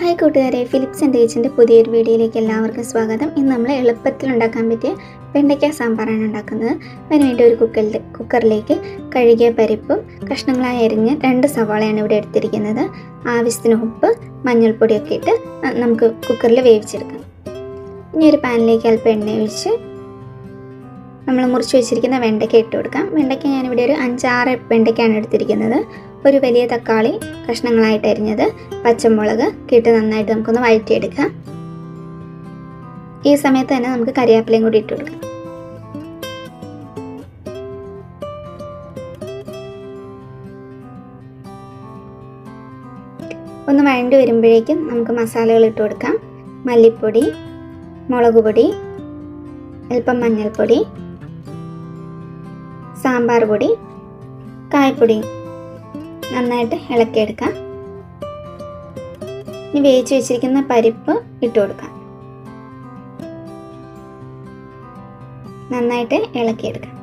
Hi കൂട്ടുകാരെ Philips and ഏച്ചിന്റെ പുതിയൊരു വീഡിയോയിലേക്ക് എല്ലാവർക്കും സ്വാഗതം. ഇന്ന് നമ്മൾ എളുപ്പത്തിൽ ഉണ്ടാക്കാൻ പറ്റിയ വെണ്ടയ്ക്ക സാമ്പാറാണ് ഉണ്ടാക്കുന്നത്. അതിനുവേണ്ടി ഒരു കുക്കറിൽ കുക്കറിലേക്ക് കഴുകിയ പരിപ്പും കഷ്ണങ്ങളായി അരിഞ്ഞ് രണ്ട് സവാളയാണ് ഇവിടെ എടുത്തിരിക്കുന്നത്. ആവശ്യത്തിന് ഉപ്പ് മഞ്ഞൾപ്പൊടിയൊക്കെ ഇട്ട് നമുക്ക് കുക്കറിൽ വേവിച്ചെടുക്കാം. ഇനി ഒരു പാനിലേക്ക് അല്പം എണ്ണ ഒഴിച്ച് നമ്മൾ മുറിച്ച് വെച്ചിരിക്കുന്ന വെണ്ടയ്ക്ക ഇട്ട് കൊടുക്കാം. വെണ്ടയ്ക്ക ഞാനിവിടെ ഒരു അഞ്ചാറ് വെണ്ടയ്ക്കാണ് എടുത്തിരിക്കുന്നത്. ഒരു വലിയ തക്കാളി കഷ്ണങ്ങളായിട്ട് അരിഞ്ഞത് പച്ചമുളക് കിട്ട് നന്നായിട്ട് നമുക്കൊന്ന് വഴറ്റിയെടുക്കാം. ഈ സമയത്ത് തന്നെ നമുക്ക് കറിവേപ്പിലയും കൂടി ഇട്ട് കൊടുക്കാം. ഒന്ന് വഴണ്ടി വരുമ്പോഴേക്കും നമുക്ക് മസാലകൾ ഇട്ട് കൊടുക്കാം. മല്ലിപ്പൊടി മുളക് പൊടി അല്പം മഞ്ഞൾപ്പൊടി സാമ്പാർ പൊടി കായപ്പൊടി നന്നായിട്ട് ഇളക്കിയെടുക്കാം. ഇനി വേവിച്ച് വെച്ചിരിക്കുന്ന പരിപ്പ് ഇട്ട് കൊടുക്കാം. നന്നായിട്ട് ഇളക്കിയെടുക്കാം.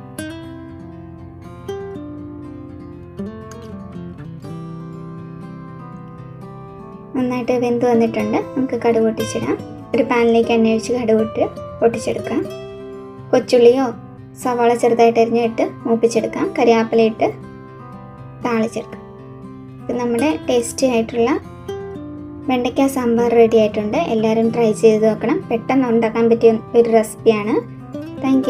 നന്നായിട്ട് വെന്ത് വന്നിട്ടുണ്ട്. നമുക്ക് കടുക് പൊട്ടിച്ചിടാം. ഒരു പാനിലേക്ക് എണ്ണ ഒഴിച്ച് കടുക് ഇട്ട് പൊട്ടിച്ചെടുക്കാം. കൊച്ചുള്ളിയോ സവാള ചെറുതായിട്ട് അരിഞ്ഞിട്ട് മൂപ്പിച്ചെടുക്കാം. കരിയാപ്പില ഇട്ട് താളിച്ചെടുക്കാം. ഇപ്പം നമ്മുടെ ടേസ്റ്റി ആയിട്ടുള്ള വെണ്ടയ്ക്ക സാമ്പാർ റെഡി ആയിട്ടുണ്ട്. എല്ലാവരും ട്രൈ ചെയ്ത് നോക്കണം. പെട്ടെന്ന് ഉണ്ടാക്കാൻ പറ്റിയ ഒരു റെസിപ്പിയാണ് താങ്ക്